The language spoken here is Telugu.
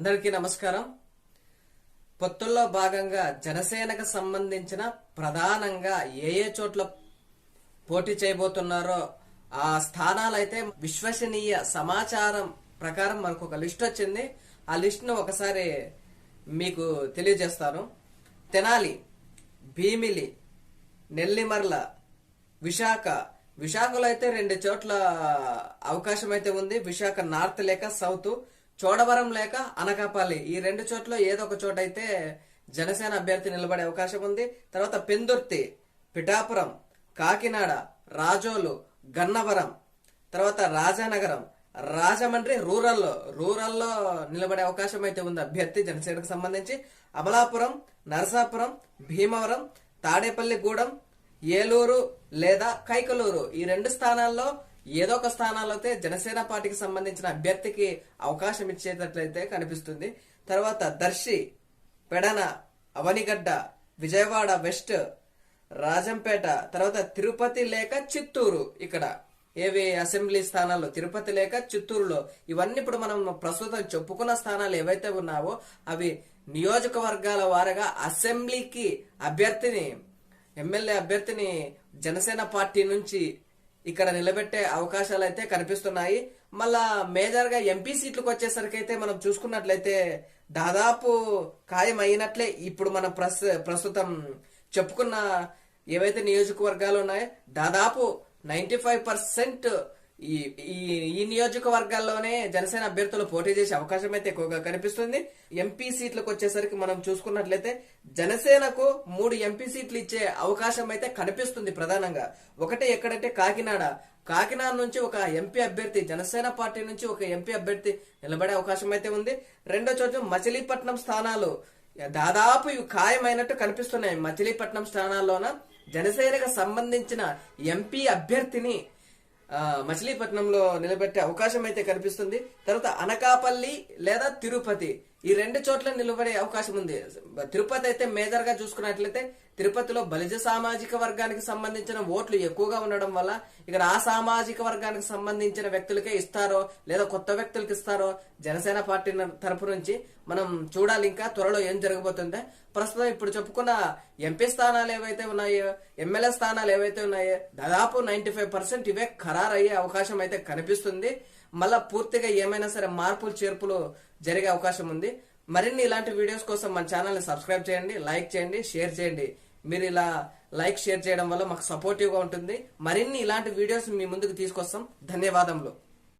అందరికీ నమస్కారం. పొత్తుల్లో భాగంగా జనసేనకు సంబంధించిన ప్రధానంగా ఏ ఏ చోట్ల పోటీ చేయబోతున్నారో ఆ స్థానాలైతే విశ్వసనీయ సమాచారం ప్రకారం మనకు ఒక లిస్ట్ వచ్చింది. ఆ లిస్ట్ను ఒకసారి మీకు తెలియజేస్తాను. తెనాలి భీమిలి నెల్లిమర్ల విశాఖ. విశాఖలో అయితే రెండు చోట్ల అవకాశం అయితే ఉంది. విశాఖ నార్త్ లేక సౌత్. చోడవరం లేక అనకాపల్లి. ఈ రెండు చోట్ల ఏదో ఒక చోట అయితే జనసేన అభ్యర్థి నిలబడే అవకాశం ఉంది. తర్వాత పెందుర్తి పిఠాపురం కాకినాడ రాజోలు గన్నవరం తర్వాత రాజానగరం రాజమండ్రి రూరల్లో రూరల్లో నిలబడే అవకాశం అయితే ఉంది అభ్యర్థి జనసేనకు సంబంధించి. అమలాపురం నరసాపురం భీమవరం తాడేపల్లిగూడెం ఏలూరు లేదా కైకలూరు ఈ రెండు స్థానాల్లో ఏదో ఒక స్థానాల్లో అయితే జనసేన పార్టీకి సంబంధించిన అభ్యర్థికి అవకాశం ఇచ్చేటట్లయితే కనిపిస్తుంది. తర్వాత దర్శి పెడన అవనిగడ్డ విజయవాడ వెస్ట్ రాజంపేట తర్వాత తిరుపతి లేక చిత్తూరు ఇక్కడ. ఏవి అసెంబ్లీ స్థానాలు తిరుపతి లేక చిత్తూరులో ఇవన్నీ ఇప్పుడు మనం ప్రస్తుతం చెప్పుకున్న స్థానాలు ఏవైతే ఉన్నావో అవి నియోజకవర్గాల వారగా అసెంబ్లీకి అభ్యర్థిని ఎమ్మెల్యే అభ్యర్థిని జనసేన పార్టీ నుంచి ఇక్కడ నిలబెట్టే అవకాశాలు అయితే కనిపిస్తున్నాయి. మళ్ళా మేజర్గా ఎంపీ సీట్లకు వచ్చేసరికి అయితే మనం చూసుకున్నట్లయితే దాదాపు ఖాయం అయినట్లే ఇప్పుడు మనం ప్రస్ ప్రస్తుతం చెప్పుకున్న ఏవైతే నియోజకవర్గాలు ఉన్నాయో దాదాపు నైన్టీ ఫైవ్ పర్సెంట్ ఈ ఈ- ఈ నియోజకవర్గాల్లోనే జనసేన అభ్యర్థులు పోటీ చేసే అవకాశం అయితే ఎక్కువగా కనిపిస్తుంది. ఎంపీ సీట్లకు వచ్చేసరికి మనం చూసుకున్నట్లయితే జనసేనకు మూడు ఎంపీ సీట్లు ఇచ్చే అవకాశం అయితే కనిపిస్తుంది ప్రధానంగా. ఒకటి ఎక్కడంటే కాకినాడ. కాకినాడ నుంచి ఒక ఎంపీ అభ్యర్థి జనసేన పార్టీ నుంచి ఒక ఎంపీ అభ్యర్థి నిలబడే అవకాశం అయితే ఉంది. రెండో చోటు మచిలీపట్నం స్థానాలు. దాదాపు ఇవి ఖాయమైనట్టు కనిపిస్తున్నాయి. మచిలీపట్నం స్థానాల్లోన జనసేనకు సంబంధించిన ఎంపీ అభ్యర్థిని మచిలీపట్నంలో నిలబెట్టే అవకాశం అయితే కనిపిస్తుంది. తర్వాత అనకాపల్లి లేదా తిరుపతి. ఈ రెండు చోట్ల నిలబడే అవకాశం ఉంది. తిరుపతి అయితే మేజర్గా చూసుకున్నట్లయితే తిరుపతిలో బలిజ సామాజిక వర్గానికి సంబంధించిన ఓట్లు ఎక్కువగా ఉండడం వల్ల ఇక్కడ ఆ సామాజిక వర్గానికి సంబంధించిన వ్యక్తులకే ఇస్తారో లేదా కొత్త వ్యక్తులకు ఇస్తారో జనసేన పార్టీ తరపు నుంచి మనం చూడాలి ఇంకా త్వరలో ఏం జరగబోతుందో. ప్రస్తుతం ఇప్పుడు చెప్పుకున్న ఎంపీ స్థానాలు ఏవైతే ఉన్నాయో ఎమ్మెల్యే స్థానాలు ఏవైతే ఉన్నాయో దాదాపు నైన్టీ ఫైవ్ పర్సెంట్ ఇవే ఖరారయ్యే అవకాశం అయితే కనిపిస్తుంది. మళ్ళా పూర్తిగా ఏమైనా సరే మార్పులు చేర్పులు జరిగే అవకాశం ఉంది. మరిన్ని ఇలాంటి వీడియోస్ కోసం మన ఛానల్ని సబ్స్క్రైబ్ చేయండి లైక్ చేయండి షేర్ చేయండి. మీరు ఇలా లైక్ షేర్ చేయడం వల్ల మాకు సపోర్టివ్గా ఉంటుంది. మరిన్ని ఇలాంటి వీడియోస్ మీ ముందుకు తీసుకొస్తాం. ధన్యవాదములు.